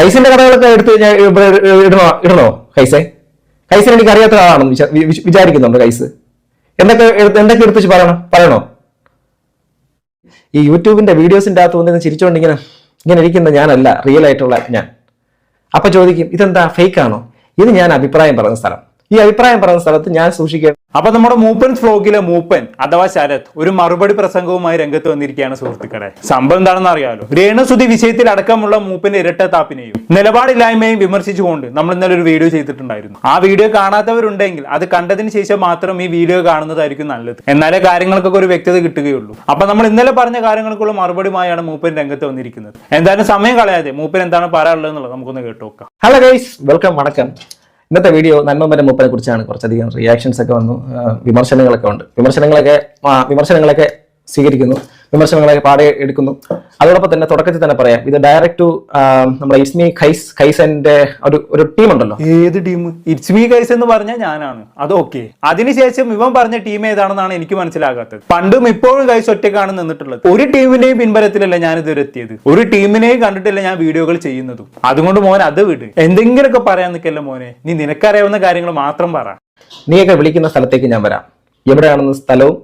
കൈസിന്റെ കഥകളൊക്കെ എടുത്ത് ഞാൻ ഇടണോ? ഇടണോ? കൈസെ കൈസിന് എനിക്ക് അറിയാത്ത ആളാണെന്ന് വിചാരിക്കുന്നുണ്ട് കൈസ് എന്തൊക്കെ എന്തൊക്കെ എടുത്ത് പറയണം? പറയണോ? ഈ യൂട്യൂബിന്റെ വീഡിയോസിന്റെ അകത്ത് വന്നിരുന്ന് ചിരിച്ചുകൊണ്ട് ഇങ്ങനെ ഇങ്ങനെ ഇരിക്കുന്ന ഞാനല്ല റിയൽ ആയിട്ടുള്ള ഞാൻ. അപ്പൊ ചോദിക്കും ഇതെന്താ ഫേക്ക് ആണോ? ഇത് ഞാൻ അഭിപ്രായം പറയുന്ന സ്ഥലം. ഈ അഭിപ്രായം പറയുന്ന സ്ഥലത്ത് ഞാൻ സൂക്ഷിക്കേണ്ട അപ്പൊ നമ്മുടെ മൂപ്പൻ ഫ്ലോക്കിലെ മൂപ്പൻ അഥവാ ശരത് ഒരു മറുപടി പ്രസംഗവുമായി രംഗത്ത് വന്നിരിക്കുകയാണ് സുഹൃത്തുക്കളെ. സംഭവം എന്താണെന്ന് അറിയാലോ? രേണുസുതി വിഷയത്തിൽ അടക്കമുള്ള മൂപ്പന്റെ ഇരട്ടത്താപ്പിനെയും നിലപാടില്ലായ്മയും വിമർശിച്ചുകൊണ്ട് നമ്മൾ ഇന്നലെ ഒരു വീഡിയോ ചെയ്തിട്ടുണ്ടായിരുന്നു. ആ വീഡിയോ കാണാത്തവരുണ്ടെങ്കിൽ അത് കണ്ടതിന് ശേഷം മാത്രം ഈ വീഡിയോ കാണുന്നതായിരിക്കും നല്ലത്. എന്നാലേ കാര്യങ്ങൾക്കൊക്കെ ഒരു വ്യക്തത കിട്ടുകയുള്ളൂ. അപ്പൊ നമ്മൾ ഇന്നലെ പറഞ്ഞ കാര്യങ്ങൾക്കുള്ള മറുപടിയുമായാണ് മൂപ്പൻ രംഗത്ത് വന്നിരിക്കുന്നത്. എന്തായാലും സമയം കളയാതെ മൂപ്പൻ എന്താണ് പറയാനുള്ളത് എന്നുള്ളത് നമുക്കൊന്ന് കേട്ടു നോക്കാം. ഹലോ ഗൈസ് വെൽക്കം വണക്കം. ഇന്നത്തെ വീഡിയോ നന്മമരം മൂപ്പനെ കുറിച്ചാണ്. കുറച്ചധികം റിയാക്ഷൻസ് ഒക്കെ വന്നു. വിമർശനങ്ങളൊക്കെ ഉണ്ട്. വിമർശനങ്ങളൊക്കെ വിമർശനങ്ങളൊക്കെ സ്വീകരിക്കുന്നു. വിമർശനങ്ങളൊക്കെ പാടെ എടുക്കുന്നു. അതോടൊപ്പം തന്നെ തുടക്കത്തിൽ തന്നെ പറയാം. ഇത് ഡയറക്ട് ടു നമ്മുടെ ഇസ്മി ഖൈസ് ഖൈസന്റെ ഒരു ഒരു ടീം ഉണ്ടല്ലോ ഏത് ടീം? ഇസ്മി ഖൈസ് എന്ന് പറഞ്ഞാൽ ഞാനാണ്. അത് ഓക്കെ. അതിനുശേഷം ഇവൻ പറഞ്ഞ ടീം ഏതാണെന്നാണ് എനിക്ക് മനസ്സിലാകാത്തത്. പണ്ടും ഇപ്പോഴും ഖൈസ് ഒറ്റക്കാണ് നിന്നിട്ടുള്ളത്. ഒരു ടീമിന്റെയും പിൻബലത്തിലല്ല ഞാൻ ഇതുവരെ എത്തിയത്. ഒരു ടീമിനെയും കണ്ടിട്ടില്ല ഞാൻ വീഡിയോകൾ ചെയ്യുന്നതും. അതുകൊണ്ട് മോൻ അത് വിട്. എന്തെങ്കിലുമൊക്കെ പറയാൻ നിൽക്കല്ലോ മോനെ? നീ നിനക്കറിയാവുന്ന കാര്യങ്ങൾ മാത്രം പറ. നീയൊക്കെ വിളിക്കുന്ന സ്ഥലത്തേക്ക് ഞാൻ വരാം. എവിടെയാണെന്ന് സ്ഥലവും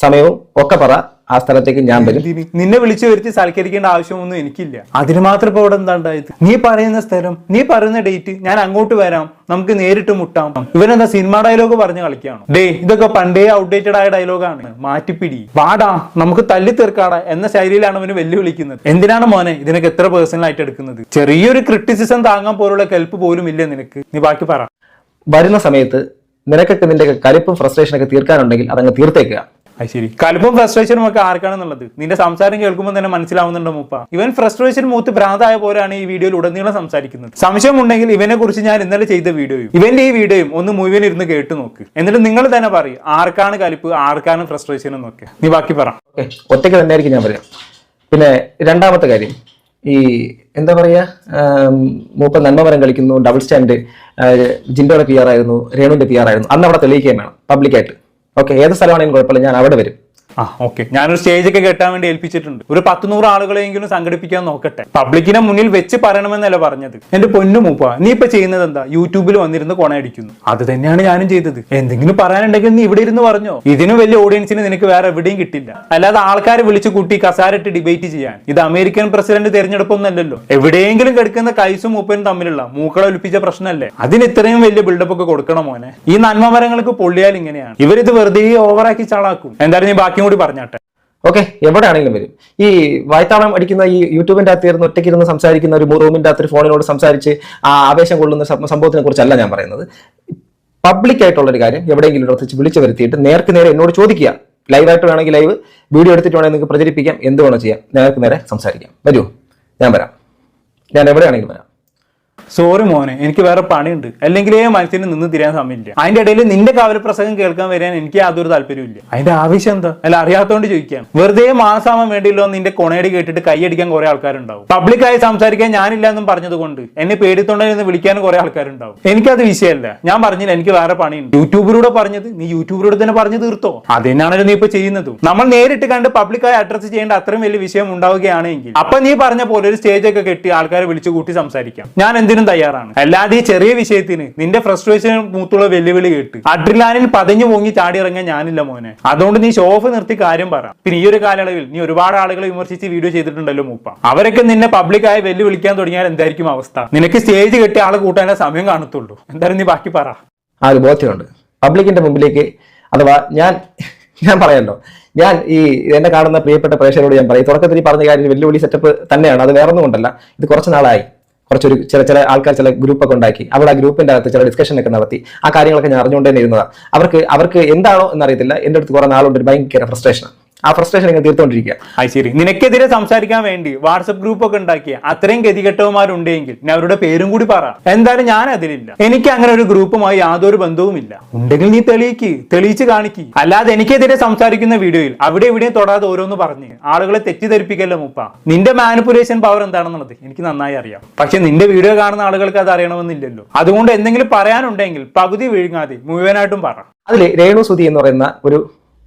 സമയവും ഒക്കെ പറ. ആ സ്ഥലത്തേക്ക് ഞാൻ വരും. നിന്നെ വിളിച്ചു വരുത്തി സൽക്കരിക്കേണ്ട ആവശ്യമൊന്നും എനിക്കില്ല. അതിന് മാത്രം ഇപ്പൊ ഇവിടെ എന്താ ഉണ്ടായത് നീ പറയുന്ന സ്ഥലം നീ പറയുന്ന ഡേറ്റ് ഞാൻ അങ്ങോട്ട് വരാം. നമുക്ക് നേരിട്ട് മുട്ടാം. ഇവനെന്താ സിനിമ ഡയലോഗ് പറഞ്ഞു കളിക്കുകയാണ്? ഡേ ഇതൊക്കെ പണ്ടേ ഔട്ട്ഡേറ്റഡ് ആയ ഡയലോഗാണ് മാറ്റിപ്പിടി. വാടാ നമുക്ക് തല്ലി തീർക്കാടാ എന്ന ശൈലിയിലാണ് അവന് വെല്ലുവിളിക്കുന്നത്. എന്തിനാണ് മോനെ ഇതിനൊക്കെ എത്ര പേഴ്സണൽ ആയിട്ട് എടുക്കുന്നത്? ചെറിയൊരു ക്രിറ്റിസിസം താങ്ങാൻ പോലുള്ള കെൽപ്പ് പോലും ഇല്ല നിനക്ക്? നീ ബാക്കി പറ. വരുന്ന സമയത്ത് നിനക്കൊക്കെ നിന്റെ കലിപ്പും ഫ്രസ്ട്രേഷനൊക്കെ തീർക്കാനുണ്ടെങ്കിൽ അതങ്ങ് തീർത്തേക്കുക. അത് ശരി. കലിപ്പും ഫ്രസ്ട്രേഷനും ഒക്കെ ആർക്കാണെന്നുള്ളത്? നിന്റെ സംസാരം കേൾക്കുമ്പോൾ തന്നെ മനസ്സിലാവുന്നുണ്ടോ മൂപ്പ? ഇവൻ ഫ്രസ്ട്രേഷൻ മൂത്ത് ഭ്രാന്തായ പോലെയാണ് ഈ വീഡിയോയിൽ ഉടനീളം സംസാരിക്കുന്നത്. സംശയമുണ്ടെങ്കിൽ ഇവനെ കുറിച്ച് ഞാൻ ഇന്നലെ ചെയ്ത വീഡിയോയും ഇവന്റെ ഈ വീഡിയോയും ഒന്ന് മുഴുവൻ ഇരുന്ന് കേട്ട് നോക്ക്. എന്നിട്ട് നിങ്ങൾ തന്നെ പറയും ആർക്കാണ് കലിപ്പ് ആർക്കാണ് ഫ്രസ്ട്രേഷൻ എന്നൊക്കെ. നീ ബാക്കി പറ. ഒറ്റയ്ക്ക് തന്നെയായിരിക്കും ഞാൻ പറയാം. പിന്നെ രണ്ടാമത്തെ കാര്യം ഈ എന്താ പറയാ മൂപ്പ നന്മ നന്മമരം കളിക്കുന്നു ഡബിൾ സ്റ്റാൻഡ് ജിൻഡോടെ പി ആർ ആയിരുന്നു രേണുവിന്റെ പി ആർ ആയിരുന്നു. അന്ന് അവിടെ തെളിയിക്കുകയും വേണം പബ്ലിക്കായിട്ട് ഓക്കെ ഏത് സ്ഥലമാണെങ്കിലും കുഴപ്പമില്ല ഞാൻ അവിടെ വരും. ആ ഓക്കെ ഞാനൊരു സ്റ്റേജ് ഒക്കെ കെട്ടാൻ വേണ്ടി ഏൽപ്പിച്ചിട്ടുണ്ട്. ഒരു പത്ത് നൂറ് ആളുകളെങ്കിലും സംഘടിപ്പിക്കാൻ നോക്കട്ടെ. പബ്ലിക്കിനെ മുന്നിൽ വെച്ച് പറയണമെന്നല്ല പറഞ്ഞത്. എന്റെ പൊന്നു മൂപ്പ നീ ഇപ്പൊ ചെയ്യുന്നത് എന്താ? യൂട്യൂബിൽ വന്നിരുന്ന് കൊണയടിക്കുന്നു. അത് തന്നെയാണ് ഞാനും ചെയ്തത്. എന്തെങ്കിലും പറയാനുണ്ടെങ്കിൽ നീ ഇവിടെ ഇരുന്ന് പറഞ്ഞോ. ഇതിനും വലിയ ഓഡിയൻസിന് നിനക്ക് വേറെ എവിടെയും കിട്ടില്ല. അല്ലാതെ ആൾക്കാരെ വിളിച്ചു കൂട്ടി കസാരട്ട് ഡിബേറ്റ് ചെയ്യാൻ. ഇത് അമേരിക്കൻ പ്രസിഡന്റ് തെരഞ്ഞെടുപ്പൊന്നല്ലല്ലോ. എവിടെയെങ്കിലും കിടക്കുന്ന കൈസും മൂപ്പനും തമ്മിലുള്ള മൂക്കളെ ഒലിപ്പിച്ച പ്രശ്നമല്ലേ അതിന് ഇത്രയും വലിയ ബിൽഡപ്പ് ഒക്കെ കൊടുക്കണം മോനെ? ഈ നന്മ മരങ്ങൾക്ക് പൊള്ളിയാൽ ഇങ്ങനെയാണ്. ഇവരിത് വെറുതെ ഓവറാക്കി ചാളാക്കും. എന്തായാലും നീ ബാക്കിയും കൂടി പറഞ്ഞാട്ടെ. ഓക്കെ എവിടെയാണെങ്കിലും വരും. ഈ വായ്ത്താളം അടിക്കുന്ന ഈ യൂട്യൂബിന്റെ അകത്ത് ഇരുന്ന് ഒറ്റയ്ക്ക് ഇരുന്ന് സംസാരിക്കുന്ന ഒരു റൂമിന്റെ അകത്ത് ഫോണിനോട് സംസാരിച്ച് ആ ആവേശം കൊള്ളുന്ന സംഭവത്തിനെ കുറിച്ചല്ല ഞാൻ പറയുന്നത്. പബ്ലിക് ആയിട്ടുള്ള ഒരു കാര്യം എവിടെയെങ്കിലും വെച്ച് വിളിച്ചു വരുത്തിയിട്ട് നേർക്ക് നേരെ എന്നോട് ചോദിക്കുക. ലൈവായിട്ട് വേണമെങ്കിൽ ലൈവ് വീഡിയോ എടുത്തിട്ട് വേണമെങ്കിൽ നിങ്ങൾക്ക് പ്രചരിപ്പിക്കാം. എന്ത് വേണോ ചെയ്യാം. നേർക്ക് നേരെ സംസാരിക്കാം. വരൂ ഞാൻ വരാം. ഞാൻ എവിടെയാണെങ്കിലും വരാം. സോറി മോനെ എനിക്ക് വേറെ പണിയുണ്ട്. അല്ലെങ്കിൽ മനസ്സിന് നിന്ന് തിരിയാൻ സമയമില്ല. അതിന്റെ ഇടയിൽ നിന്റെ കാവല പ്രസംഗം കേൾക്കാൻ വരാൻ എനിക്ക് യാതൊരു താല്പര്യമില്ല അതിന്റെ ആവശ്യം എന്താ? അല്ല അറിയാത്തോണ്ട് ചോദിക്കാം. വെറുതെ മാനസാമം വേണ്ടിയല്ലോ നിന്റെ കൊണയടി കേട്ടിട്ട് കൈയടിക്കാൻ കുറെ ആൾക്കാരുണ്ടാവും. പബ്ലിക്കായി സംസാരിക്കാൻ ഞാനില്ല എന്നും പറഞ്ഞത് കൊണ്ട് എന്നെ പേടിത്തൊണ്ടെന്ന് വിളിക്കാൻ കുറെ ആൾക്കാരുണ്ടാവും. എനിക്കത് വിഷയമല്ല. ഞാൻ പറഞ്ഞില്ല എനിക്ക് വേറെ പണിയുണ്ട്. യൂട്യൂബിലൂടെ പറഞ്ഞത് നീ യൂട്യൂബിലൂടെ തന്നെ പറഞ്ഞു തീർത്തോ? അത് തന്നെയാണല്ലോ നീ ഇപ്പൊ ചെയ്യുന്നത്. നമ്മൾ നേരിട്ട് കണ്ട് പബ്ലിക്കായി അഡ്രസ് ചെയ്യേണ്ട അത്രയും വലിയ വിഷയം ഉണ്ടാവുകയാണെങ്കിൽ അപ്പൊ നീ പറഞ്ഞ പോലെ ഒരു സ്റ്റേജ് ഒക്കെ കെട്ടി ആൾക്കാരെ വിളിച്ചു കൂട്ടി സംസാരിക്കാം. ഞാൻ എന്തിനും തയ്യാറാണ്. അല്ലാതെ ഈ ചെറിയ വിഷയത്തിന് നിന്റെ ഫ്രസ്ട്രേഷൻ മൂത്തുള്ള വെല്ലുവിളി കേട്ട് അഡ്രിലാനിൽ പതഞ്ഞു പൊങ്ങി ചാടി ഇറങ്ങാൻ ഞാനില്ല മോനെ. അതുകൊണ്ട് നീ ഷോ ഓഫ് നിർത്തി കാര്യം പറ. പിന്നെ ഈ ഒരു കാലയളവിൽ നീ ഒരുപാട് ആളുകളെ വിമർശിച്ച് വീഡിയോ ചെയ്തിട്ടുണ്ടല്ലോ മൂപ്പ. അവരൊക്കെ നിന്നെ പബ്ലിക്കായി വെല്ലുവിളിക്കാൻ തുടങ്ങിയാൽ എന്തായിരിക്കും അവസ്ഥ? നിനക്ക് സ്റ്റേജ് കെട്ടി ആളെ കൂട്ടാനുള്ള സമയം കാണത്തുള്ളൂ. എന്തായാലും നീ ബാക്കി പറ. ആ ഒരു ബോധ്യമുണ്ട്. പബ്ലിക്കിന്റെ മുമ്പിലേക്ക് അഥവാ ഞാൻ ഞാൻ പറയണ്ടോ? ഞാൻ ഈ എന്നെ കാണുന്ന പ്രിയപ്പെട്ട പ്രേക്ഷകരോട് ഞാൻ പറയും. തുടക്കത്തിൽ പറഞ്ഞ കാര്യം വെല്ലുവിളി സെറ്റപ്പ് തന്നെയാണ്. അത് വേറൊന്നും കൊണ്ടല്ല. ഇത് കുറച്ച് നാളായി. കുറച്ചൊരു ചില ചില ആൾക്കാർ ചില ഗ്രൂപ്പൊക്കെ ഉണ്ടാക്കി. അവിടെ ആ ഗ്രൂപ്പിന്റെ അകത്ത് ചില ഡിസ്കഷനൊക്കെ നടത്തി. ആ കാര്യങ്ങളൊക്കെ ഞാൻ അറിഞ്ഞുകൊണ്ടേ ഇരുന്നതാണ് അവർക്ക് അവർക്ക് എന്താണോ എന്നറിയത്തില്ല. എന്റെ അടുത്ത് കുറെ നാളുണ്ട് ഭയങ്കര ഫ്രസ്ട്രേഷൻ ആ ഫ്രസ്ട്രേഷൻ ഇങ്ങനെ തീർത്തുകൊണ്ടിരിക്കുക അത് ശരി. നിനക്കെതിരെ സംസാരിക്കാൻ വേണ്ടി വാട്സപ്പ് ഗ്രൂപ്പ് ഒക്കെ ഉണ്ടാക്കിയ അത്രയും ഗതികെട്ടവന്മാരുണ്ടെങ്കിൽ ഞാൻ അവരുടെ പേരും കൂടി പറ. എന്തായാലും ഞാൻ അതിലില്ല. എനിക്ക് അങ്ങനെ ഒരു ഗ്രൂപ്പുമായി യാതൊരു ബന്ധവുമില്ല ഉണ്ടെങ്കിൽ നീ തെളിയിക്ക് തെളിയിച്ച് കാണിക്ക്. അല്ലാതെ എനിക്കെതിരെ സംസാരിക്കുന്ന വീഡിയോയിൽ അവിടെ ഇവിടെയും തൊടാതെ ഓരോന്ന് പറഞ്ഞ് ആളുകളെ തെറ്റിദ്ധരിപ്പിക്കല്ലോ മുപ്പ. നിന്റെ മാനിപ്പുലേഷൻ പവർ എന്താണെന്നുള്ളത് എനിക്ക് നന്നായി അറിയാം. പക്ഷെ നിന്റെ വീഡിയോ കാണുന്ന ആളുകൾക്ക് അത് അറിയണമെന്നില്ലല്ലോ. അതുകൊണ്ട് എന്തെങ്കിലും പറയാനുണ്ടെങ്കിൽ പകുതി വിഴുങ്ങാതെ മുഴുവനായിട്ടും പറ. അതിൽ രേണു സുധി എന്ന് പറയുന്ന ഒരു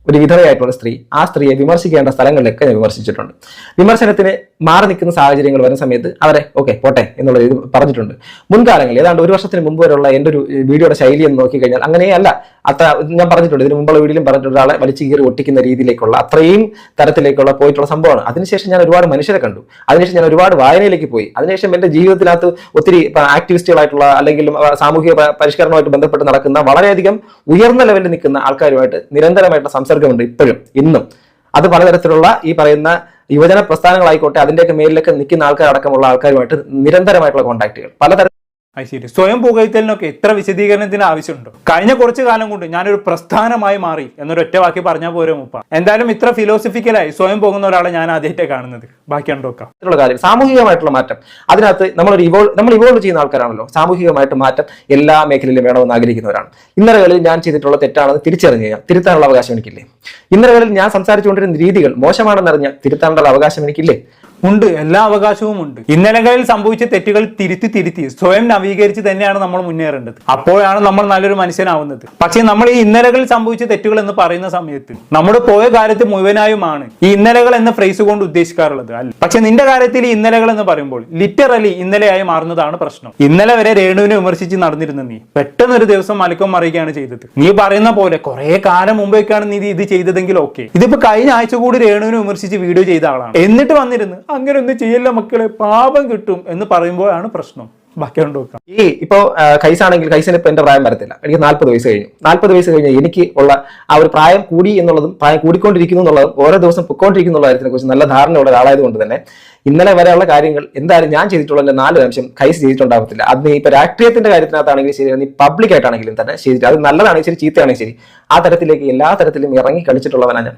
ഒരു വിധവയായിട്ടുള്ള സ്ത്രീ ആ സ്ത്രീയെ വിമർശിക്കേണ്ട സ്ഥലങ്ങളിലൊക്കെ ഞാൻ വിമർശിച്ചിട്ടുണ്ട്. വിമർശനത്തിന് മാറി നിൽക്കുന്ന സാഹചര്യങ്ങൾ വരുന്ന സമയത്ത് അവരെ ഓക്കെ പോട്ടെ എന്നുള്ള രീതി പറഞ്ഞിട്ടുണ്ട്. മുൻകാലങ്ങളിൽ ഏതാണ്ട് ഒരു വർഷത്തിന് മുമ്പ് വരെയുള്ള എന്റെ ഒരു വീഡിയോയുടെ ശൈലി എന്ന് നോക്കിക്കഴിഞ്ഞാൽ അങ്ങനെയല്ല. അത്ര ഞാൻ പറഞ്ഞിട്ടുണ്ട് ഇതിന് മുമ്പുള്ള വീഡിയോയിലും പറഞ്ഞിട്ടുണ്ട് ഒരാളെ വലിച്ചു കീറി ഒട്ടിക്കുന്ന രീതിയിലേക്കുള്ള അത്രയും തരത്തിലേക്കുള്ള പോയിട്ടുള്ള സംഭവമാണ്. അതിനുശേഷം ഞാൻ ഒരുപാട് മനുഷ്യരെ കണ്ടു. അതിനുശേഷം ഞാൻ ഒരുപാട് വായനയിലേക്ക് പോയി. അതിനുശേഷം എന്റെ ജീവിതത്തിനകത്ത് ഒത്തിരി ആക്ടിവിസ്റ്റുകളായിട്ടുള്ള അല്ലെങ്കിൽ സാമൂഹിക പരിഷ്കരണമായിട്ട് ബന്ധപ്പെട്ട് നടക്കുന്ന വളരെയധികം ഉയർന്ന ലെവലിൽ നിൽക്കുന്ന ആൾക്കാരുമായിട്ട് നിരന്തരമായിട്ടുള്ള സംസർഗമുണ്ട് ഇപ്പോഴും ഇന്നും. അത് പലതരത്തിലുള്ള ഈ പറയുന്ന യുവജന പ്രസ്ഥാനങ്ങളായിക്കോട്ടെ അതിന്റെയൊക്കെ മേലിലൊക്കെ നിൽക്കുന്ന ആൾക്കാരടക്കമുള്ള ആൾക്കാരുമായിട്ട് നിരന്തരമായിട്ടുള്ള കോൺടാക്റ്റുകൾ പലതരം അത് ശരി സ്വയം പുകഴ്ത്തലിനൊക്കെ എത്ര വിശദീകരണത്തിന് ആവശ്യമുണ്ടോ? കഴിഞ്ഞ കുറച്ച് കാലം കൊണ്ട് ഞാനൊരു പ്രസ്ഥാനമായി മാറി എന്നൊരു ഒറ്റ വാക്കി പറഞ്ഞാൽ പോരെ മുപ്പ. എന്തായാലും ഇത്ര ഫിലോസഫിക്കലായി സ്വയം പോകുന്ന ഒരാളെ ഞാൻ ആദ്യമായിട്ടേ കാണുന്നത്. ബാക്കി ഉണ്ടോക്കാം കാര്യം. സാമൂഹികമായിട്ടുള്ള മാറ്റം. അതിനകത്ത് നമ്മളൊരു ഇവോൾവ് നമ്മൾ ഇവോൾവ് ചെയ്യുന്ന ആൾക്കാരാണല്ലോ. സാമൂഹികമായിട്ട് മാറ്റം എല്ലാ മേഖലയിലും വേണമെന്ന് ആഗ്രഹിക്കുന്നവരാണ്. ഇന്നലകളിൽ ഞാൻ ചെയ്തിട്ടുള്ള തെറ്റാണെന്ന് തിരിച്ചറിഞ്ഞു കഴിഞ്ഞാൽ തിരുത്താനുള്ള അവകാശം എനിക്കില്ലേ? ഇന്നലകളിൽ ഞാൻ സംസാരിച്ചുകൊണ്ടിരുന്ന രീതികൾ മോശമാണെന്നറിഞ്ഞാൽ തിരുത്താനുള്ള അവകാശം എനിക്കില്ലേ? ഉണ്ട്. എല്ലാ അവകാശവും ഉണ്ട്. ഇന്നലകളിൽ സംഭവിച്ച തെറ്റുകൾ തിരുത്തി തിരുത്തി സ്വയം നവീകരിച്ച് തന്നെയാണ് നമ്മൾ മുന്നേറേണ്ടത്. അപ്പോഴാണ് നമ്മൾ നല്ലൊരു മനുഷ്യനാവുന്നത്. പക്ഷേ നമ്മൾ ഈ ഇന്നലകളിൽ സംഭവിച്ച തെറ്റുകൾ എന്ന് പറയുന്ന സമയത്ത് നമ്മുടെ പോയ കാലത്ത് മുഴുവനായുമാണ് ഈ ഇന്നലകൾ എന്ന ഫ്രേസ് കൊണ്ട് ഉദ്ദേശിക്കാറുള്ളത്. അല്ല. പക്ഷെ നിന്റെ കാര്യത്തിൽ ഈ ഇന്നലകൾ എന്ന് പറയുമ്പോൾ ലിറ്ററലി ഇന്നലെയായി മാറുന്നതാണ് പ്രശ്നം. ഇന്നലെ വരെ രേണുവിനെ വിമർശിച്ച് നടന്നിരുന്ന നീ പെട്ടെന്ന് ഒരു ദിവസം മലക്കം മറിയുകയാണ് ചെയ്തത്. നീ പറയുന്ന പോലെ കുറെ കാലം മുമ്പേക്കാണ് നീ ഇത് ചെയ്തതെങ്കിൽ ഓക്കെ ഇതിപ്പോ കഴിഞ്ഞ ആഴ്ച കൂടി രേണുവിനെ വിമർശിച്ച് വീഡിയോ ചെയ്ത ആളാണ്. എന്നിട്ട് വന്നിരുന്ന് അങ്ങനെ ഒന്നും ചെയ്യല്ല മക്കളെ പാപം കിട്ടും എന്ന് പറയുമ്പോഴാണ് പ്രശ്നം. ബാക്കി നോക്കാം ഈ ഇപ്പോ കൈസാണെങ്കിൽ കൈസിന് ഇപ്പൊ എന്റെ പ്രായം വരത്തില്ല. എനിക്ക് നാല്പത് വയസ്സ് കഴിഞ്ഞു. നാല്പത് വയസ്സ് കഴിഞ്ഞ എനിക്ക് ഉള്ള ആ ഒരു പ്രായം കൂടി എന്നുള്ളതും പ്രായം കൂടിക്കൊണ്ടിരിക്കുന്നു എന്നുള്ളതും ഓരോ ദിവസം പൊക്കോണ്ടിരിക്കുന്ന കാര്യത്തിനെ കുറിച്ച് നല്ല ധാരണയുള്ള ഒരാളായതുകൊണ്ട് തന്നെ ഇന്നലെ വരെയുള്ള കാര്യങ്ങൾ എന്തായാലും ഞാൻ ചെയ്തിട്ടുള്ള നാല് അംശം കൈസ് ചെയ്തിട്ടുണ്ടാകത്തില്ല അത് നീ ഇപ്പൊ രാഷ്ട്രീയത്തിന്റെ കാര്യത്തിനകത്താണെങ്കിലും ശരി നീ പബ്ലിക് ആയിട്ടാണെങ്കിലും തന്നെ ചെയ്തിട്ട് അത് നല്ലതാണെങ്കിൽ ശരി ചീത്തയാണെങ്കിൽ ശരി ആ തരത്തിലേക്ക് എല്ലാ തരത്തിലും ഇറങ്ങി കളിച്ചിട്ടുള്ളവനാണ് ഞാൻ.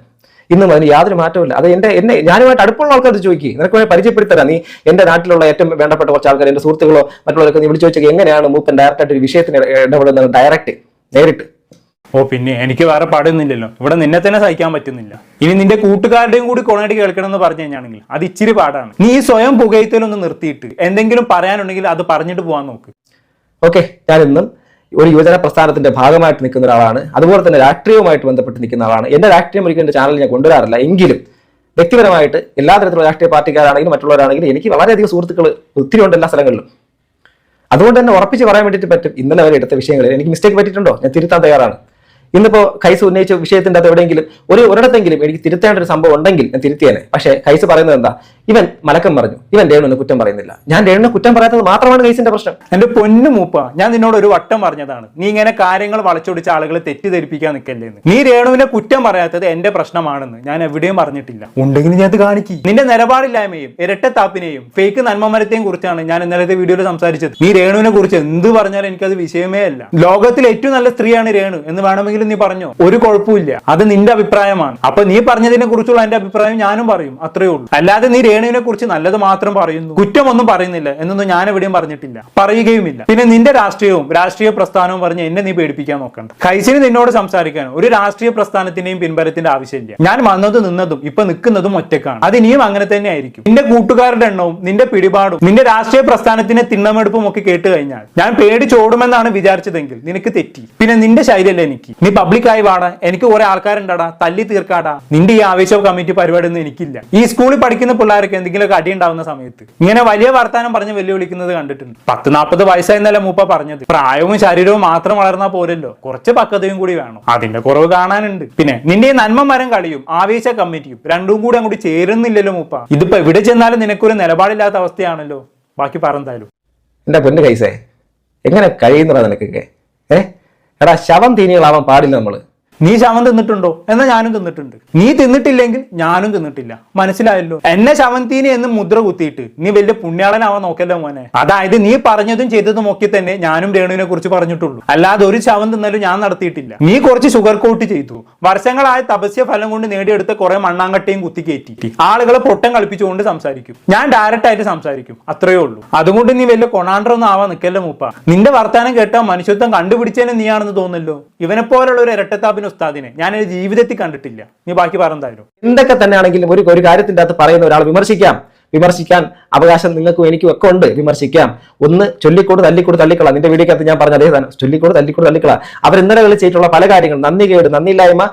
ഇന്നും അതിന് യാതൊരു മാറ്റമില്ല അത് എന്റെ എന്നെ ഞാനുമായിട്ട് അടുപ്പുള്ള ആൾക്കാർ ചോദിക്കുക നിനക്ക് വേണേൽ പരിചയപ്പെടുത്തരാം. നീ എന്റെ നാട്ടിലുള്ള ഏറ്റവും വേണ്ടപ്പെട്ട കുറച്ച് ആൾക്കാർ എന്റെ സുഹൃത്തുക്കളോ മറ്റുള്ളവരൊക്കെ നീ വിളിച്ചു ചോദിച്ചത് എങ്ങനെയാണ് മൂപ്പൻ ഡയറക്റ്റ് ആയിട്ട് ഒരു വിഷയത്തിന് ഇടപെടുന്നത് ഡയറക്റ്റ് നേരിട്ട്. ഓ പിന്നെ എനിക്ക് വേറെ പാടുന്നില്ലല്ലോ ഇവിടെ നിന്നെ തന്നെ സഹിക്കാൻ പറ്റുന്നില്ല. ഇനി നിന്റെ കൂട്ടുകാരുടെയും കൂടി കൊണയായിട്ട് കേൾക്കണം എന്ന് പറഞ്ഞു കഴിഞ്ഞാണെങ്കിൽ അത് ഇച്ചിരി പാടാണ്. നീ സ്വയം പുകയത്തലൊന്ന് നിർത്തിയിട്ട് എന്തെങ്കിലും പറയാനുണ്ടെങ്കിൽ അത് പറഞ്ഞിട്ട് പോകാൻ നോക്ക്. ഓക്കെ ഞാൻ ഇന്നും ഒരു യുവജന പ്രസ്ഥാനത്തിന്റെ ഭാഗമായിട്ട് നിൽക്കുന്ന ഒരാളാണ്. അതുപോലെ തന്നെ രാഷ്ട്രീയവുമായിട്ട് ബന്ധപ്പെട്ട് നിൽക്കുന്ന ആളാണ്. എന്റെ രാഷ്ട്രീയം ഒരിക്കലും എന്റെ ചാനലിൽ ഞാൻ കൊണ്ടുവരാറില്ല. എങ്കിലും വ്യക്തിപരമായിട്ട് എല്ലാ തരത്തിലുള്ള രാഷ്ട്രീയ പാർട്ടിക്കാരാണെങ്കിലും മറ്റുള്ളവരാണെങ്കിലും എനിക്ക് വളരെയധികം സുഹൃത്തുക്കൾ ഒത്തിരി ഉണ്ട് എല്ലാ സ്ഥലങ്ങളിലും. അതുകൊണ്ട് തന്നെ ഉറപ്പിച്ച് പറയാൻ വേണ്ടിയിട്ട് പറ്റും ഇന്നലെ വരെ എടുത്ത വിഷയങ്ങളിൽ എനിക്ക് മിസ്റ്റേക്ക് പറ്റിയിട്ടുണ്ടോ? ഞാൻ തിരുത്താൻ തയ്യാറാണ്. ഇന്നിപ്പോ കൈസ് ഉന്നയിച്ച വിഷയത്തിന്റെ അത് എവിടെയെങ്കിലും ഒരു ഒരിടത്തെങ്കിലും എനിക്ക് തിരുത്തേണ്ട ഒരു സംഭവം ഉണ്ടെങ്കിൽ ഞാൻ തിരുത്തിയേനെ. പക്ഷേ കൈസ് പറയുന്നത് എന്താ? ഇവൻ മലക്കം പറഞ്ഞു ഇവൻ രേണുവിനെ കുറ്റം പറയുന്നില്ല. ഞാൻ രേണുവിനെ കുറ്റം പറയാത്തത് മാത്രമാണ് കൈസിന്റെ പ്രശ്നം. എന്റെ പൊന്നു മൂപ്പ ഞാൻ നിന്നോട് ഒരു വട്ടം പറഞ്ഞതാണ്. നീ ഇങ്ങനെ കാര്യങ്ങൾ വളച്ചൊടിച്ച ആളുകളെ തെറ്റിദ്ധരിപ്പിക്കാൻ നിൽക്കല്ലേന്ന് നീ രേണുവിനെ കുറ്റം പറയാത്തത് എന്റെ പ്രശ്നമാണെന്ന് ഞാൻ എവിടെയും പറഞ്ഞിട്ടില്ല. ഉണ്ടെങ്കിൽ ഞാൻ അത് കാണിക്കി. നിന്റെ നിലപാടില്ലായ്മയും ഇരട്ടത്താപ്പിനെയും ഫേക്ക് നന്മമരത്തെയും കുറിച്ചാണ് ഞാൻ ഇന്നലത്തെ വീഡിയോയിൽ സംസാരിച്ചത്. നീ രേണുവിനെ കുറിച്ച് എന്ത് പറഞ്ഞാലും എനിക്കത് വിഷയമേ അല്ല. ലോകത്തിലെ ഏറ്റവും നല്ല സ്ത്രീയാണ് രേണു എന്ന് വേണമെങ്കിലും നീ പറഞ്ഞോ? ഒരു കുഴപ്പമില്ല. അത് നിന്റെ അഭിപ്രായമാണ്. അപ്പൊ നീ പറഞ്ഞതിനെ കുറിച്ചുള്ള എന്റെ അഭിപ്രായം ഞാനും പറയും. അത്രേ ഉള്ളൂ. അല്ലാതെ നീ രേണുവിനെ കുറിച്ച് നല്ലത് മാത്രം പറയുന്നു കുറ്റമൊന്നും പറയുന്നില്ല. എന്നൊന്നും ഞാൻ എവിടെയും പറഞ്ഞിട്ടില്ല. പറയുകയുമില്ല. പിന്നെ നിന്റെ രാഷ്ട്രീയവും രാഷ്ട്രീയ പ്രസ്ഥാനവും പറഞ്ഞ് എന്നെ നീ പേടിപ്പിക്കാൻ നോക്കണ്ട. കൈസിന് നിന്നോട് സംസാരിക്കാൻ ഒരു രാഷ്ട്രീയ പ്രസ്ഥാനത്തിന്റെയും പിൻബലത്തിന്റെ ആവശ്യമില്ല. ഞാൻ വന്നതും നിന്നതും ഇപ്പൊ നിൽക്കുന്നതും ഒറ്റക്കാണ്. അത് ഇനിയും അങ്ങനെ തന്നെ ആയിരിക്കും. നിന്റെ കൂട്ടുകാരുടെ എണ്ണവും നിന്റെ പിടിപാടും നിന്റെ രാഷ്ട്രീയ പ്രസ്ഥാനത്തിന്റെ തിണ്ണമെടുപ്പും ഒക്കെ കേട്ട് കഴിഞ്ഞാൽ ഞാൻ പേടിച്ചോടുമെന്നാണ് വിചാരിച്ചതെങ്കിൽ നിനക്ക് തെറ്റി. പിന്നെ നിന്റെ ശൈലിയല്ല എനിക്ക്. നീ പബ്ലിക്കായി വാടാ. എനിക്ക് കുറെ ആൾക്കാരുണ്ടാടാ. തല്ലി തീർക്കാടാ. നിന്റെ ഈ ആവേശവും കമ്മിറ്റി പരിപാടി ഒന്നും എനിക്കില്ല. ഈ സ്കൂളിൽ പഠിക്കുന്ന പിള്ളേർക്ക് എന്തെങ്കിലുമൊക്കെ അടി ഉണ്ടാവുന്ന സമയത്ത് ഇങ്ങനെ വലിയ വർത്താനം പറഞ്ഞ് വെല്ലുവിളിക്കുന്നത് കണ്ടിട്ടുണ്ട്. പത്ത് നാൽപ്പത് വയസ്സായിരുന്നല്ല മൂപ്പ പറഞ്ഞത്. പ്രായവും ശരീരവും മാത്രം വളർന്നാൽ പോരല്ലോ. കുറച്ച് പക്വതയും കൂടി വേണം. അതിന്റെ കുറവ് കാണാനുണ്ട്. പിന്നെ നിന്റെ ഈ നന്മ മരം കളിയും ആവേശ കമ്മിറ്റിയും രണ്ടും കൂടി അങ്ങോട്ട് ചേരുന്നില്ലല്ലോ മൂപ്പ. ഇതിപ്പോ എവിടെ ചെന്നാലും നിനക്കൊരു നിലപാടില്ലാത്ത അവസ്ഥയാണല്ലോ. ബാക്കി പറഞ്ഞാലും എന്റെ പൊന്നു കൈസേ എങ്ങനെ കഴിയുന്നതാ നിനക്കൊക്കെ? ഏ? എടാ ശവം തീനികളാവാൻ പാടില്ല നമ്മൾ. നീ ശവം തിന്നിട്ടുണ്ടോ? എന്നാ ഞാനും തിന്നിട്ടുണ്ട്. നീ തിന്നിട്ടില്ലെങ്കിൽ ഞാനും തിന്നിട്ടില്ല. മനസ്സിലായല്ലോ? എന്നെ ശവന്തീനി എന്ന് മുദ്ര കുത്തിയിട്ട് നീ വലിയ പുണ്യാളനാവാൻ നോക്കല്ലോ മോനെ? അതായത് നീ പറഞ്ഞതും ചെയ്തതും ഒക്കെ തന്നെ ഞാനും രേണുവിനെ കുറിച്ച് പറഞ്ഞിട്ടുള്ളൂ. അല്ലാതെ ഒരു ശവം തിന്നാലും ഞാൻ നടത്തിയിട്ടില്ല. നീ കുറച്ച് ഷുഗർ കോട്ട് ചെയ്തു. വർഷങ്ങളായ തപസ്യ ഫലം കൊണ്ട് നേടിയെടുത്ത കുറെ മണ്ണാങ്കട്ടയും കുത്തി കയറ്റി ആളുകളെ പൊട്ടം കളിപ്പിച്ചുകൊണ്ട് സംസാരിക്കും. ഞാൻ ഡയറക്റ്റ് ആയിട്ട് സംസാരിക്കും. അത്രയേ ഉള്ളൂ. അതുകൊണ്ട് നീ വലിയ കൊണാണ്ടറൊന്നും ആവാൻ നിൽക്കല്ലോ മൂപ്പ? നിന്റെ വർത്താനം കേട്ടാൽ മനുഷ്യത്വം കണ്ടുപിടിച്ചതിന് നീയാണെന്ന് തോന്നല്ലോ ഇവനെ പോലുള്ള ഒരു ഇരട്ടത്താപ്പിന് ഉസ്താദിനെ. ഞാൻ എന്റെ ജീവിതത്തിൽ കണ്ടിട്ടില്ല. നീ ബാക്കി പറഞ്ഞായിരുന്നു എന്തൊക്കെ തന്നെയാണെങ്കിലും ഒരു ഒരു കാര്യത്തിന്റെ അകത്ത് പറയുന്ന ഒരാൾ വിമർശിക്കാം. വിമർശിക്കാൻ അവകാശം നിങ്ങൾക്കും എനിക്കും ഒക്കെ ഉണ്ട്. വിമർശിക്കാം. ഒന്ന് ചൊല്ലിക്കൂട് തല്ലിക്കൂട് തള്ളിക്കള. നിന്റെ വീടിക്കകത്ത് ഞാൻ പറഞ്ഞ അതേ സാധനം. ചൊല്ലിക്കൂട് തല്ലിക്കൂട് തള്ളിക്കള. അവർ ഇന്നലെ ചെയ്തിട്ടുള്ള പല കാര്യങ്ങളും. നന്ദി കേട് നന്ദിയില്ലായ്മ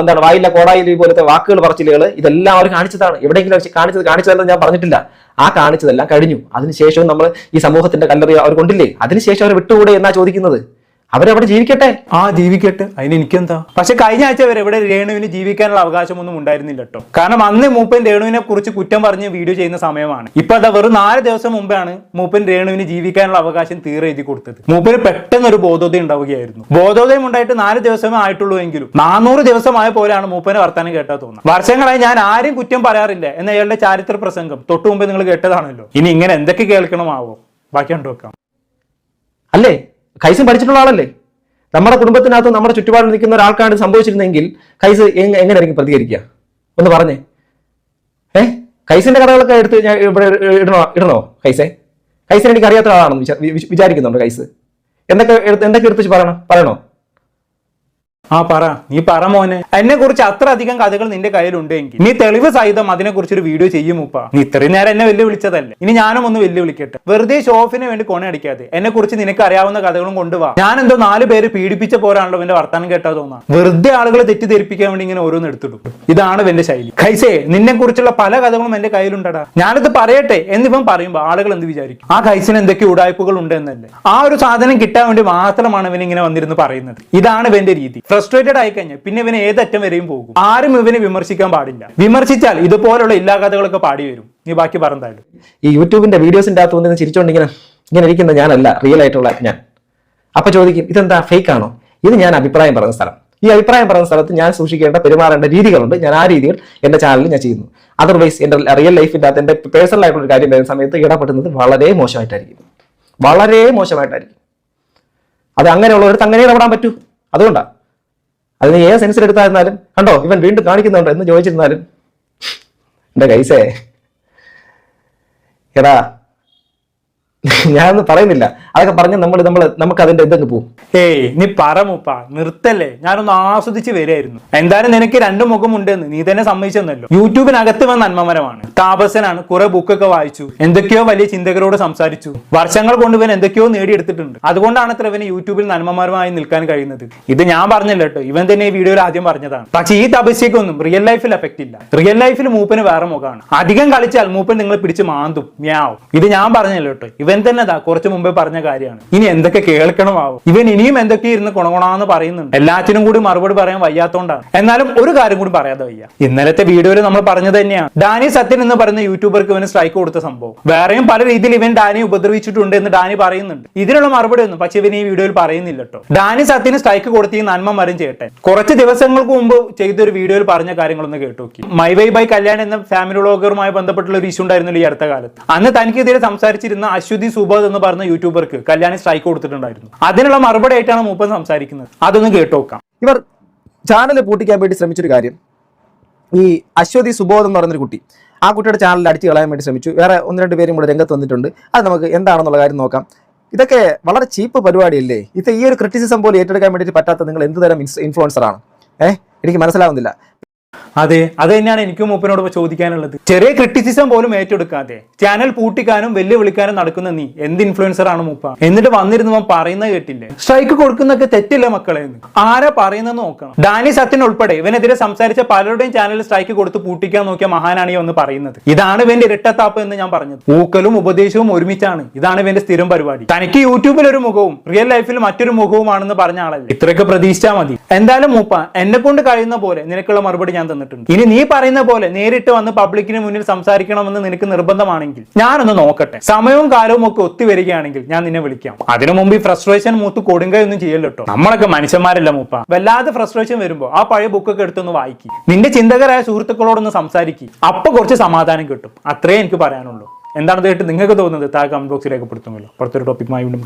എന്താണ് വായില്ല കോടായില്ല പോലത്തെ വാക്കുകൾ പറച്ചിലുകൾ ഇതെല്ലാം അവർ കാണിച്ചതാണ്. എവിടെയെങ്കിലും കാണിച്ചത് കാണിച്ചതെന്ന് ഞാൻ പറഞ്ഞിട്ടില്ല. ആ കാണിച്ചതെല്ലാം കഴിഞ്ഞു. അതിനുശേഷവും നമ്മൾ ഈ സമൂഹത്തിന്റെ കല്ലറി അവർ കൊണ്ടില്ലേ? അതിനുശേഷം അവർ വിട്ടുകൂടെ എന്നാ ചോദിക്കുന്നത്? അവരവിടെ ജീവിക്കട്ടെ. ആ ജീവിക്കട്ടെ. അതിന് എനിക്കെന്താ? പക്ഷെ കഴിഞ്ഞ ആഴ്ച വരെ ഇവിടെ രേണുവിന് ജീവിക്കാനുള്ള അവകാശമൊന്നും ഉണ്ടായിരുന്നില്ല കേട്ടോ കാരണം അന്ന് മൂപ്പൻ രേണുവിനെ കുറിച്ച് കുറ്റം പറഞ്ഞ് വീഡിയോ ചെയ്യുന്ന സമയമാണ്. ഇപ്പൊ അതാ വെറും നാല് ദിവസം മുമ്പാണ് മൂപ്പൻ രേണുവിന് ജീവിക്കാനുള്ള അവകാശം തീരെ എഴുതി കൊടുത്തത്. മൂപ്പന് പെട്ടെന്ന് ഒരു ബോധോദയം ഉണ്ടാവുകയായിരുന്നു. ബോധോദയം ഉണ്ടായിട്ട് നാല് ദിവസമേ ആയിട്ടുള്ളൂ എങ്കിലും നാനൂറ് ദിവസമായ പോലെയാണ് മൂപ്പനെ വർത്താനം കേട്ടാ തോന്നുന്നത്. വർഷങ്ങളായി ഞാൻ ആരും കുറ്റം പറയാറില്ല എന്ന അയാളുടെ ചാരിത്ര പ്രസംഗം തൊട്ടു മുമ്പ് നിങ്ങൾ കേട്ടതാണല്ലോ. ഇനി ഇങ്ങനെ എന്തൊക്കെ കേൾക്കണമാവോ? ബാക്കി കണ്ടു വെക്കാം അല്ലേ? കൈസും പഠിച്ചിട്ടുള്ള ആളല്ലേ? നമ്മുടെ കുടുംബത്തിനകത്ത് നമ്മുടെ ചുറ്റുപാടിൽ നിൽക്കുന്ന ഒരാൾക്കാണ് സംഭവിച്ചിരുന്നെങ്കിൽ കൈസ് എങ് എങ്ങനെയായിരിക്കും പ്രതികരിക്കുക? ഒന്ന് പറഞ്ഞേ. ഏ? കൈസിന്റെ കഥകളൊക്കെ എടുത്ത് ഞാൻ ഇവിടെ ഇടണോ? ഇടണോ? കൈസേ? കൈസിനെ എനിക്ക് അറിയാത്ത ആളാണെന്ന് വിചാരിക്കുന്നുണ്ട് കൈസ്. എന്തൊക്കെ എന്തൊക്കെ എടുത്ത് പറയണം? പറയണോ? ആ പറ. നീ പറ മോനെ. എന്നെ കുറിച്ച് അത്ര അധികം കഥകൾ നിന്റെ കയ്യിലുണ്ടെങ്കിൽ നീ തെളിവ് സഹിതം അതിനെ കുറിച്ച് ഒരു വീഡിയോ ചെയ്യും ഉപ്പ. നീ ഇത്രയും നേരം എന്നെ വെല്ലുവിളിച്ചതല്ലേ? ഇനി ഞാനും ഒന്ന് വെല്ലുവിളിക്കട്ടെ. വെറുതെ ഷോഫിന് വേണ്ടി കൊണയടിക്കാതെ. എന്നെ കുറിച്ച് നിനക്ക് അറിയാവുന്ന കഥകളും കൊണ്ടുവാ. ഞാൻ എന്തോ നാല് പേര് പീഡിപ്പിച്ച പോരാണല്ലോ എന്റെ വർത്താനം കേട്ടാ തോന്നാ. വെറുതെ ആളുകളെ തെറ്റിദ്ധരിപ്പിക്കാൻ വേണ്ടി ഇങ്ങനെ ഓരോന്ന് എടുത്തിടും. ഇതാണ് എന്റെ ശൈലി. കൈസേ നിന്നെ കുറിച്ചുള്ള പല കഥകളും എന്റെ കയ്യിലുണ്ടടാ. ഞാനിത് പറയട്ടെ എന്നിപ്പം പറയുമ്പോ ആളുകൾ എന്ത് വിചാരിക്കും? ആ കൈസിന് എന്തൊക്കെ ഉടായ്പകൾ ഉണ്ട് എന്നല്ലേ ആ ഒരു സാധനം കിട്ടാൻ വേണ്ടി മാത്രമാണ് ഇവൻ ഇങ്ങനെ വന്നിരുന്ന് പറയുന്നത്. ഇതാണ് ഇവന്റെ രീതി. ഫ്രസ്ട്രേറ്റഡ് ആയി കഴിഞ്ഞാൽ പിന്നെ ഇവന് ഏതറ്റം വരെയും പോകും. ആരും ഇവനെ വിമർശിക്കാൻ പാടില്ല. വിമർശിച്ചാൽ ഇതുപോലുള്ള ഇല്ലാ കഥകളൊക്കെ പാടി വരും. നീ ബാക്കി പറഞ്ഞാലും ഈ യൂട്യൂബിന്റെ വീഡിയോസിന്റെ അകത്ത് വന്നിരുന്ന് ചിരിച്ചോണ്ടിങ്ങനെ ഇങ്ങനെ ഇരിക്കുന്ന ഞാനല്ല റിയൽ ആയിട്ടുള്ള ഞാൻ. അപ്പൊ ചോദിക്കും ഇതെന്താ ഫേക്ക് ആണോ? ഇത് ഞാൻ അഭിപ്രായം പറഞ്ഞ സ്ഥലം. ഈ അഭിപ്രായം പറഞ്ഞ സ്ഥലത്ത് ഞാൻ സൂക്ഷിക്കേണ്ട പെരുമാറേണ്ട രീതികളുണ്ട്. ഞാൻ ആ രീതികൾ എന്റെ ചാനലിൽ ഞാൻ ചെയ്യുന്നു. അതർവൈസ് എന്റെ റിയൽ ലൈഫിന്റെ അകത്ത് എന്റെ പേഴ്സണൽ ആയിട്ടുള്ള കാര്യം വരുന്ന സമയത്ത് ഇടപെടുന്നത് വളരെ മോശമായിട്ടായിരിക്കും. വളരെ മോശമായിട്ടായിരിക്കും. അത് അങ്ങനെയുള്ളവർക്ക് അങ്ങനെ ഇടപെടാൻ പറ്റൂ. അതുകൊണ്ടാണ് അതിന് ഏത് സെൻസിൽ എടുത്തായിരുന്നാലും? കണ്ടോ ഇവൻ വീണ്ടും കാണിക്കുന്നുണ്ടോ എന്ന് ചോദിച്ചിരുന്നാലും? എന്റെ കൈസേ. എടാ ഞാനൊന്നും പറയുന്നില്ല. അതൊക്കെ പറഞ്ഞ് നമ്മൾ നമ്മൾ നമുക്ക് അതിന്റെ ഇതങ്ങ് പോകും ഏയ് നീ പറ മുപ്പ നിർത്തല്ലേ? ഞാനൊന്ന് ആസ്വദിച്ച് വരികയായിരുന്നു. എന്തായാലും നിനക്ക് രണ്ടു രണ്ട് മുഖമുണ്ടെന്ന് നീ തന്നെ സമ്മതിച്ചെന്നല്ലോ. യൂട്യൂബിനകത്ത് വന്ന നന്മമരമാണ് താപസനാണ് കുറെ ബുക്കൊക്കെ വായിച്ചു എന്തൊക്കെയോ വലിയ ചിന്തകരോട് സംസാരിച്ചു വർഷങ്ങൾ കൊണ്ട് ഇവൻ എന്തൊക്കെയോ നേടിയെടുത്തിട്ടുണ്ട്. അതുകൊണ്ടാണ് അത്ര ഇവന് യൂട്യൂബിൽ നന്മമരമായി നിൽക്കാൻ കഴിയുന്നത്. ഇത് ഞാൻ പറഞ്ഞില്ല കേട്ടോ ഇവൻ തന്നെ ഈ വീഡിയോയിൽ ആദ്യം പറഞ്ഞതാണ്. പക്ഷേ ഈ തപസ്യക്കൊന്നും റിയൽ ലൈഫിൽ എഫക്റ്റ് ഇല്ല. റിയൽ ലൈഫിൽ മൂപ്പന് വേറെ മുഖമാണ്. അധികം കളിച്ചാൽ മൂപ്പൻ നിങ്ങളെ പിടിച്ച് മാന്തും മ്യാവും. ഇത് ഞാൻ പറഞ്ഞല്ലോ കേട്ടോ ഇവൻ തന്നെ കുറച്ച് മുമ്പേ പറഞ്ഞ കാര്യമാണ്. ഇനി എന്തൊക്കെ കേൾക്കണമാവും? ഇവൻ ഇനിയും എന്തൊക്കെ ഇരുന്ന് കുണകുണാന്ന് പറയുന്നുണ്ട്. എല്ലാത്തിനും കൂടി മറുപടി പറയാൻ വയ്യാത്തോണ്ടാണ്. എന്നാലും ഒരു കാര്യം കൂടി പറയാതെ വയ്യ. ഇന്നലത്തെ വീഡിയോയിൽ നമ്മൾ പറഞ്ഞത് തന്നെയാണ്. ഡാനി സത്യൻ എന്ന് പറയുന്ന യൂട്യൂബർക്ക് ഇവന് സ്ട്രൈക്ക് കൊടുത്ത സംഭവം. വേറെയും പല രീതിയിൽ ഇവൻ ഡാനി ഉപദ്രവിച്ചിട്ടുണ്ട് എന്ന് ഡാനി പറയുന്നുണ്ട്. ഇതിനുള്ള മറുപടി ഒന്നും പക്ഷെ ഇവൻ ഈ വീഡിയോയിൽ പറയുന്നില്ല കേട്ടോ. ഡാനി സത്യന് സ്ട്രൈക്ക് കൊടുത്ത് ഈ നന്മ മരം ചെയ്യട്ടെ. കുറച്ച് ദിവസങ്ങൾക്ക് മുമ്പ് ചെയ്തൊരു വീഡിയോയിൽ പറഞ്ഞ കാര്യങ്ങളൊന്ന് കേട്ടു മൈ വൈ ബൈ കല്യാൺ എന്ന ഫാമിലി വ്ളോഗറുമായി ബന്ധപ്പെട്ടുള്ള ഒരു ഇഷ്യൂ ഉണ്ടായിരുന്നില്ല ഈ അടുത്ത കാലത്ത്. അന്ന് തനിക്കെതിരെ സംസാരിച്ചിരുന്ന അശ്വതി സുബോധ് എന്ന് പറഞ്ഞ യൂട്യൂബർക്ക് കല്യാണി സ്ട്രൈക്ക് കൊടുത്തിട്ടുണ്ടായിരുന്നു. അതിനുള്ള മറുപടി ആയിട്ടാണ് മൂപ്പൻ സംസാരിക്കുന്നത്. അതൊന്ന് കേട്ടു നോക്കാം. ഇവർ ചാനൽ പൂട്ടിക്കാൻ വേണ്ടി ശ്രമിച്ചൊരു കാര്യം. ഈ അശ്വതി സുബോധ് എന്ന് പറയുന്നൊരു കുട്ടി ആ കുട്ടിയുടെ ചാനൽ അടിച്ചു കളയാൻ വേണ്ടി ശ്രമിച്ചു. വേറെ ഒന്ന് രണ്ട് പേരും കൂടെ രംഗത്ത് വന്നിട്ടുണ്ട്. അത് നമുക്ക് എന്താണെന്നുള്ള കാര്യം നോക്കാം. ഇതൊക്കെ വളരെ ചീപ്പ് പരിപാടിയല്ലേ? ഇത് ഈ ഒരു ക്രിറ്റിസിസം പോലും ഏറ്റെടുക്കാൻ വേണ്ടിയിട്ട് പറ്റാത്ത നിങ്ങൾ എന്ത് തരം ഇൻഫ്ലുവൻസർ ആണ്? ഏഹ് എനിക്ക് മനസ്സിലാവുന്നില്ല. അതെ അത് തന്നെയാണ് എനിക്കും മൂപ്പനോട് ചോദിക്കാനുള്ളത്. ചെറിയ ക്രിറ്റിസിസം പോലും ഏറ്റെടുക്കാതെ ചാനൽ പൂട്ടിക്കാനും വെല്ലുവിളിക്കാനും നടക്കുന്ന നീ എന്ത് ഇൻഫ്ലുവൻസർ ആണ് മൂപ്പ? എന്നിട്ട് വന്നിരുന്നവൻ പറയുന്ന കേട്ടില്ലേ? സ്ട്രൈക്ക് കൊടുക്കുന്നൊക്കെ തെറ്റില്ല മക്കളെ ആരാ പറയുന്നത് നോക്കണം. ഡാനി സത്യൻ ഉൾപ്പെടെ ഇവനെതിരെ സംസാരിച്ച പലരുടെയും ചാനൽ സ്ട്രൈക്ക് കൊടുത്ത് പൂട്ടിക്കാൻ നോക്കിയ മഹാനാണ് ഈ ഒന്ന് പറയുന്നത്. ഇതാണ് ഇവന്റെ ഇരട്ടത്താപ്പ് എന്ന് ഞാൻ പറഞ്ഞത്. ഊക്കലും ഉപദേശവും ഒരുമിച്ചാണ്. ഇതാണ് ഇവന്റെ സ്ഥിരം പരിപാടി. തനിക്ക് യൂട്യൂബിൽ ഒരു മുഖവും റിയൽ ലൈഫിൽ മറ്റൊരു മുഖവുമാണെന്ന് പറഞ്ഞ ആളല്ലേ? ഇത്രയൊക്കെ പ്രതീക്ഷിച്ചാൽ മതി. എന്തായാലും മൂപ്പ എന്നെ കൊണ്ട് കഴിയുന്ന പോലെ നിനക്കുള്ള മറുപടി ഞാൻ തന്നിട്ടുണ്ട് ഇനി നീ പറയുന്ന പോലെ നേരിട്ട് വന്ന് പബ്ലിക്കിന് മുന്നിൽ സംസാരിക്കണമെന്ന് നിനക്ക് നിർബന്ധമാണെങ്കിൽ ഞാനൊന്ന് നോക്കട്ടെ. സമയവും കാലവും ഒക്കെ ഒത്തുവരികയാണെങ്കിൽ ഞാൻ നിന്നെ വിളിക്കാം. അതിനു മുമ്പ് ഈ ഫ്രസ്ട്രേഷൻ മൂത്ത് കൊടുങ്കയൊന്നും ചെയ്യല്ലോ നമ്മളൊക്കെ മനുഷ്യന്മാരല്ല മൂപ്പ? വല്ലാതെ ഫ്രസ്ട്രേഷൻ വരുമ്പോ ആ പഴയ ബുക്കൊക്കെ എടുത്തൊന്ന് വായിക്കും. നിന്റെ ചിന്തകരായ സുഹൃത്തുക്കളോടൊന്ന് സംസാരിക്കും. അപ്പൊ കുറച്ച് സമാധാനം കിട്ടും. അത്രേ എനിക്ക് പറയാനുള്ളൂ. എന്താണ് കേട്ട് നിങ്ങൾക്ക് തോന്നുന്നത് താഴെ കമന്റ് ബോക്സിൽ രേഖപ്പെടുത്തുമല്ലോ. പുറത്തൊരു ടോപ്പിക്കുമായി വീണ്ടും.